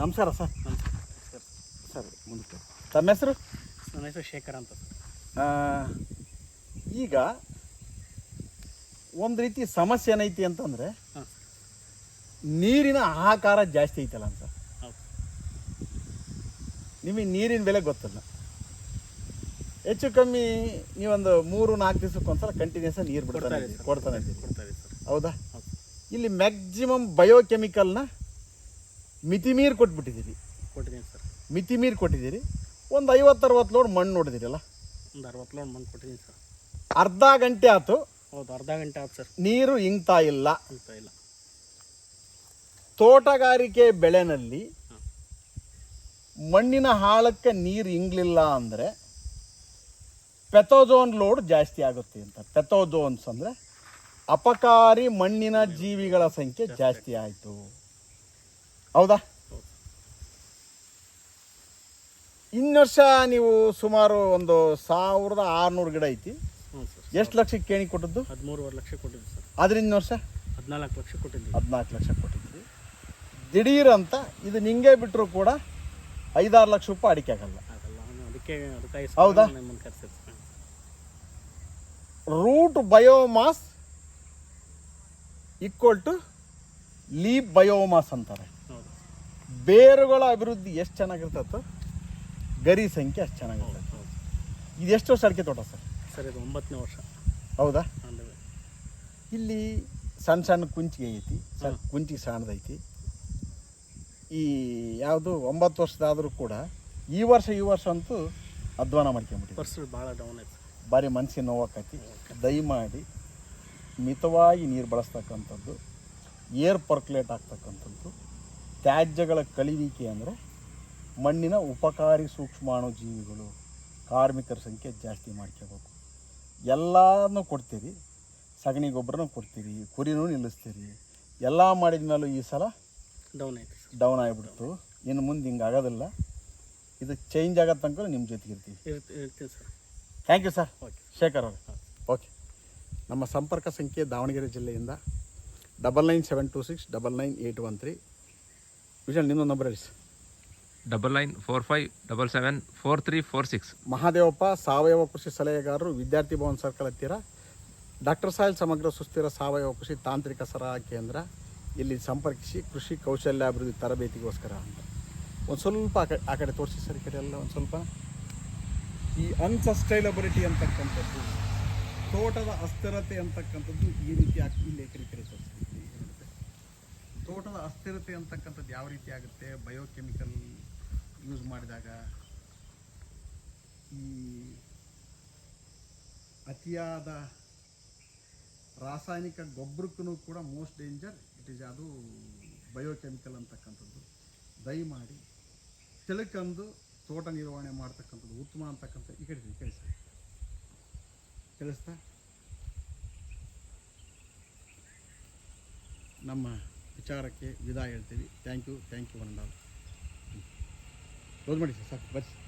ನಮಸ್ಕಾರ ಸರ್. ನಮಸ್ಕಾರ ಸರ್ ಮುಂದಕ್ಕೆ ತಮ್ಮ ಹೆಸರು? ನನ್ನ ಹೆಸರು ಶೇಖರ್ ಅಂತ. ಈಗ ಒಂದು ರೀತಿ ಸಮಸ್ಯೆ ಏನೈತಿ ಅಂತಂದರೆ ನೀರಿನ ಆಹಾಕಾರ ಜಾಸ್ತಿ ಐತಲ್ಲ ಅಂತ. ನಿಮಗೆ ನೀರಿನ ಬೆಲೆ ಗೊತ್ತಲ್ಲ. ಹೆಚ್ಚು ಕಮ್ಮಿ ನೀವೊಂದು ಮೂರು ನಾಲ್ಕು ದಿವಸಕ್ಕೊಂದ್ಸಲ ಕಂಟಿನ್ಯೂಸ್ ನೀರು ಬಿಡ್ತಾರೆ ಕೊಡ್ತಾರೆ ಸರ್. ಕೊಡ್ತಾನೆ ಸರ್. ಹೌದಾ? ಇಲ್ಲಿ ಮ್ಯಾಕ್ಸಿಮಮ್ ಬಯೋಕೆಮಿಕಲ್ನ ಮಿತಿ ಮೀರಿ ಕೊಟ್ಬಿಟ್ಟಿದ್ದೀರಿ. ಕೊಟ್ಟಿದ್ದೀನಿ ಸರ್. ಮಿತಿ ಮೀರಿ ಕೊಟ್ಟಿದ್ದೀರಿ. ಒಂದು ಐವತ್ತು ಅರವತ್ತು ಲೋಡ್ ಮಣ್ಣು ನೋಡಿದಿರಲ್ಲ? ಒಂದು ಅರವತ್ತು ಲೋಡ್ ಮಣ್ಣು ಕೊಟ್ಟಿದ್ದೀನಿ ಸರ್. ಅರ್ಧ ಗಂಟೆ ಆಯ್ತು. ಹೌದು ಅರ್ಧ ಗಂಟೆ ಆಯ್ತು ಸರ್. ನೀರು ಇಂಗ್ತಾ ಇಲ್ಲ. ಅಂತ ಇಲ್ಲ. ತೋಟಗಾರಿಕೆ ಬೆಳೆನಲ್ಲಿ ಮಣ್ಣಿನ ಹಾಳಕ್ಕೆ ನೀರು ಇಂಗ್ಲಿಲ್ಲ ಅಂದರೆ ಪೆಥೋಜೋನ್ ಲೋಡ್ ಜಾಸ್ತಿ ಆಗುತ್ತೆ ಅಂತ. ಪೆಥೋಜೋನ್ಸ್ ಅಂದರೆ ಅಪಕಾರಿ ಮಣ್ಣಿನ ಜೀವಿಗಳ ಸಂಖ್ಯೆ ಜಾಸ್ತಿ ಆಯಿತು. ಹೌದಾ? ಇನ್ನು ವರ್ಷ ನೀವು ಸುಮಾರು ಒಂದು ಸಾವಿರದ ಆರುನೂರು ಗಿಡ ಐತಿ. ಹ್ಞೂ ಸರ್. ಎಷ್ಟು ಲಕ್ಷಕ್ಕೆ ಕೇಣಿ ಕೊಟ್ಟದ್ದು? ಹದಿಮೂರುವರೆ ಲಕ್ಷ ಕೊಟ್ಟಿದ್ದೀನಿ ಸರ್. ಅದರಿಂದ ವರ್ಷ? ಹದಿನಾಲ್ಕು ಲಕ್ಷ ಕೊಟ್ಟಿದ್ವಿ. ಹದಿನಾಲ್ಕು ಲಕ್ಷ ಕೊಟ್ಟಿದ್ವಿ. ದಿಢೀರ್ ಅಂತ ಇದು ನಿಂಗೆ ಬಿಟ್ಟರು ಕೂಡ ಐದಾರು ಲಕ್ಷ ರೂಪಾಯಿ ಅಡಿಕೆ ಆಗಲ್ಲ. ಆಗಲ್ಲ ನಾನು ಅದಕ್ಕೆ ಅದಕ್ಕಾಗಿ ಹೌದಾ? ನಿಮ್ಮನ್ನು root biomass equal to leaf biomass ಅಂತಾರೆ. ಬೇರುಗಳ ಅಭಿವೃದ್ಧಿ ಎಷ್ಟು ಚೆನ್ನಾಗಿರ್ತೈತೋ ಗರಿ ಸಂಖ್ಯೆ ಅಷ್ಟು ಹೌದು ಇದು ಎಷ್ಟು ವರ್ಷ ಅಡಿಕೆ ತೋಟ ಸರ್? ಸರ್ ಇದು ಒಂಬತ್ತನೇ ವರ್ಷ. ಹೌದಾ? ಇಲ್ಲಿ ಸಣ್ಣ ಸಣ್ಣ ಕುಂಚಿಗೆ ಐತಿ ಸಣ್ಣ ಕುಂಚಿಗೆ ಸಣ್ಣದೈತಿ ಈ ಯಾವುದು ಒಂಬತ್ತು ವರ್ಷದಾದರೂ ಕೂಡ ಈ ವರ್ಷ ಈ ವರ್ಷ ಅಂತೂ ಅಧ್ವಾನ ಮಾಡ್ಕೊಂಬಿಟ್ಟು ಭಾಳ ಡೌನ್ ಐತಿ ಭಾರಿ ಮನಸ್ಸಿಗೆ ನೋವಾಕೈತಿ. ದಯಮಾಡಿ ಮಿತವಾಗಿ ನೀರು ಬಳಸ್ತಕ್ಕಂಥದ್ದು ಏರ್ ಪರ್ಕ್ಲೇಟ್ ಆಗ್ತಕ್ಕಂಥದ್ದು ತ್ಯಾಜ್ಯಗಳ ಕಲಿವಿಕೆ ಅಂದರೆ ಮಣ್ಣಿನ ಉಪಕಾರಿ ಸೂಕ್ಷ್ಮಾಣು ಜೀವಿಗಳು ಕಾರ್ಮಿಕರ ಸಂಖ್ಯೆ ಜಾಸ್ತಿ ಮಾಡ್ಕೋಬೇಕು. ಎಲ್ಲನೂ ಕೊಡ್ತೀರಿ ಸಗಣಿ ಗೊಬ್ಬರನೂ ಕೊಡ್ತೀರಿ ಕುರಿನೂ ನಿಲ್ಲಿಸ್ತೀರಿ. ಎಲ್ಲ ಮಾಡಿದ ಮೇಲೂ ಈ ಸಲ ಡೌನ್ ಆಯ್ತು ಡೌನ್ ಆಗಿಬಿಡ್ತು. ಇನ್ನು ಮುಂದೆ ಹಿಂಗೆ ಆಗೋದಿಲ್ಲ. ಇದು ಚೇಂಜ್ ಆಗೋ ತನಕ ನಿಮ್ಮ ಜೊತೆಗೆ ಇರ್ತೀವಿ. ಇರ್ತಿ sir. Thank you sir okay Shekhar ಅವರು. ಓಕೆ ನಮ್ಮ ಸಂಪರ್ಕ ಸಂಖ್ಯೆ ದಾವಣಗೆರೆ ಜಿಲ್ಲೆಯಿಂದ double nine seven two six double nine eight one three Vishal ನಿಮ್ಮ ನಂಬರ್ ಹೇಳಿ double nine four five double seven four three four six Mahadevappa ಸಾವಯವ ಕೃಷಿ ಸಲಹೆಗಾರರು ವಿದ್ಯಾರ್ಥಿ ಭವನ್ ಸರ್ಕಲ್ ಹತ್ತಿರ. ಡಾಕ್ಟರ್ ಸಾಯಿಲ್ ಸಮಗ್ರ ಸುಸ್ಥಿರ ಸಾವಯವ ಕೃಷಿ ತಾಂತ್ರಿಕ ಸಲಹಾ ಕೇಂದ್ರ. ಇಲ್ಲಿ ಸಂಪರ್ಕಿಸಿ ಕೃಷಿ ಕೌಶಲ್ಯ ಅಭಿವೃದ್ಧಿ ತರಬೇತಿಗೋಸ್ಕರ ಅಂತ. ಒಂದು ಸ್ವಲ್ಪ ಆ ಕಡೆ ಆ ಕಡೆ ತೋರಿಸಿ ಸರ್ ಈ ಕಡೆ ಎಲ್ಲ ಒಂದು ಸ್ವಲ್ಪ. ಈ ಅನ್ಸಸ್ಟೈಲಬಿಲಿಟಿ ಅಂತಕ್ಕಂಥದ್ದು ತೋಟದ ಅಸ್ಥಿರತೆ ಅಂತಕ್ಕಂಥದ್ದು ಈ ರೀತಿ ಇಲ್ಲಿ ಈ ಕಡೆ ಈ ಕಡೆ ತೋರಿಸಿ ಇಲ್ಲಿ ಇರುತ್ತೆ. ತೋಟದ ಅಸ್ಥಿರತೆ ಅಂತಕ್ಕಂಥದ್ದು ಯಾವ ರೀತಿ ಆಗುತ್ತೆ? ಬಯೋಕೆಮಿಕಲ್ ಯೂಸ್ ಮಾಡಿದಾಗ ಈ ಅತಿಯಾದ ರಾಸಾಯನಿಕ ಗೊಬ್ಬರಕ್ಕೂ ಕೂಡ ಮೋಸ್ಟ್ ಡೇಂಜರ್ ಇಟ್ ಈಸ್ ಅದು ಬಯೋಕೆಮಿಕಲ್ ಅಂತಕ್ಕಂಥದ್ದು. ದಯಮಾಡಿ ತಿಳ್ಕಂದು ತೋಟ ನಿರ್ವಹಣೆ ಮಾಡ್ತಕ್ಕಂಥದ್ದು, ಉತ್ತಮ ಅಂತಕ್ಕಂಥ ಈ ಕಡೆ ಕೆಲಸ ಕೆಲಸ ನಮ್ಮ ವಿಚಾರಕ್ಕೆ ವಿದಾಯ ಹೇಳ್ತೀವಿ. Thank you thank you all close ಮಾಡಿ ಸರ್ ಸಾಕು ಬರ್ರಿ.